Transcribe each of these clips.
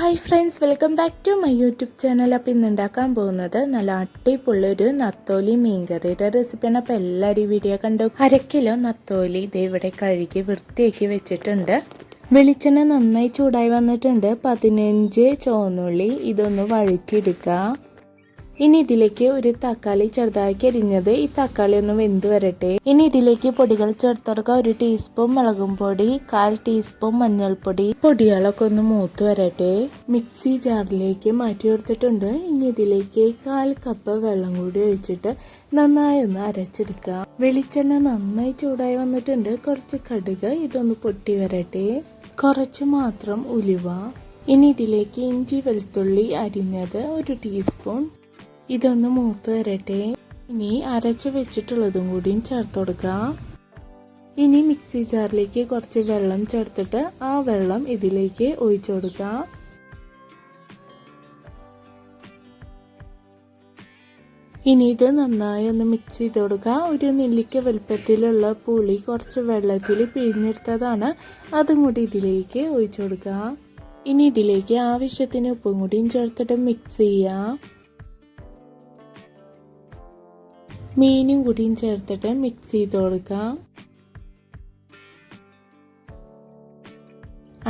Hi friends welcome back to my YouTube channel അപ്പോൾ ഇന്ന് ഉണ്ടാക്കാൻ പോകുന്നത് നല്ല അടിപൊളിയൊരു നത്തോലി മീൻകറിയുടെ റെസിപ്പിയാണ് അപ്പോൾ എല്ലാവരും വീഡിയോ കണ്ടു? അര കിലോ നത്തോലി ഇത് ഇവിടെ കഴുകി വൃത്തിയാക്കി വെച്ചിട്ടുണ്ട്. വെളിച്ചെണ്ണ നന്നായി ചൂടായി വന്നിട്ടുണ്ട്. പതിനഞ്ച് ചുവന്നുള്ളി ഇതൊന്ന് വഴറ്റിയെടുക്കുക ഇനി ഇതിലേക്ക് ഒരു തക്കാളി ചെറുതാക്കി അരിഞ്ഞത്. ഈ തക്കാളി ഒന്ന് വെന്ത് വരട്ടെ. ഇനി ഇതിലേക്ക് പൊടികൾ ചേർത്തെടുക്കുക. ഒരു ടീസ്പൂൺ മുളകും പൊടി കാൽ ടീസ്പൂൺ മഞ്ഞൾപ്പൊടി. പൊടികളൊക്കെ ഒന്ന് മൂത്ത് വരട്ടെ. മിക്സി ജാറിലേക്ക് മാറ്റി കൊടുത്തിട്ടുണ്ട്. ഇനി ഇതിലേക്ക് കാൽ കപ്പ് വെള്ളം കൂടി ഒഴിച്ചിട്ട് നന്നായി ഒന്ന് അരച്ചെടുക്കാം വെളിച്ചെണ്ണ നന്നായി ചൂടായി വന്നിട്ടുണ്ട്. കുറച്ച് കടുക് ഇതൊന്ന് പൊട്ടി വരട്ടെ. കുറച്ച് മാത്രം ഉലുവ. ഇനി ഇതിലേക്ക് ഇഞ്ചി വെളുത്തുള്ളി അരിഞ്ഞത് ഒരു ടീസ്പൂൺ ഇതൊന്ന് മൂത്ത് വരട്ടെ. ഇനി അരച്ച് വെച്ചിട്ടുള്ളതും കൂടിയും ചേർത്ത് കൊടുക്കുക ഇനി മിക്സി ജാറിലേക്ക് കുറച്ച് വെള്ളം ചേർത്തിട്ട് ആ വെള്ളം ഇതിലേക്ക് ഒഴിച്ചു കൊടുക്കുക ഇനി ഇത് നന്നായി ഒന്ന് മിക്സ് ചെയ്ത് കൊടുക്കുക ഒരു നെല്ലിക്ക വലുപ്പത്തിലുള്ള പുളി കുറച്ച് വെള്ളത്തിൽ പിഴിഞ്ഞെടുത്തതാണ്. അതും കൂടി ഇതിലേക്ക് ഒഴിച്ചു കൊടുക്കുക ഇനി ഇതിലേക്ക് ആവശ്യത്തിന് ഉപ്പും കൂടിയും ചേർത്തിട്ട് മിക്സ് ചെയ്യുക മീനും കൂടിയും ചേർത്തിട്ട് മിക്സ് ചെയ്ത് കൊടുക്കാം.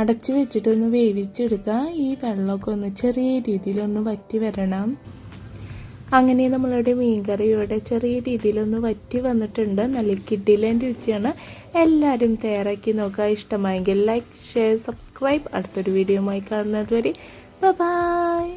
അടച്ചു വെച്ചിട്ടൊന്ന് വേവിച്ചെടുക്കുക ഈ വെള്ളമൊക്കെ ഒന്ന് ചെറിയ രീതിയിലൊന്ന് വറ്റി വരണം. അങ്ങനെ നമ്മളുടെ മീൻകറി ഇവിടെ ചെറിയ രീതിയിലൊന്ന് വറ്റി വന്നിട്ടുണ്ട്. നല്ല കിഡിലേന്റെ രുചിയാണ്. എല്ലാവരും തയ്യാറാക്കി നോക്കുക. ഇഷ്ടമായെങ്കിൽ ലൈക്ക് ഷെയർ സബ്സ്ക്രൈബ് അടുത്തൊരു വീഡിയോയുമായി കാണുന്നത് വരെ ബൈ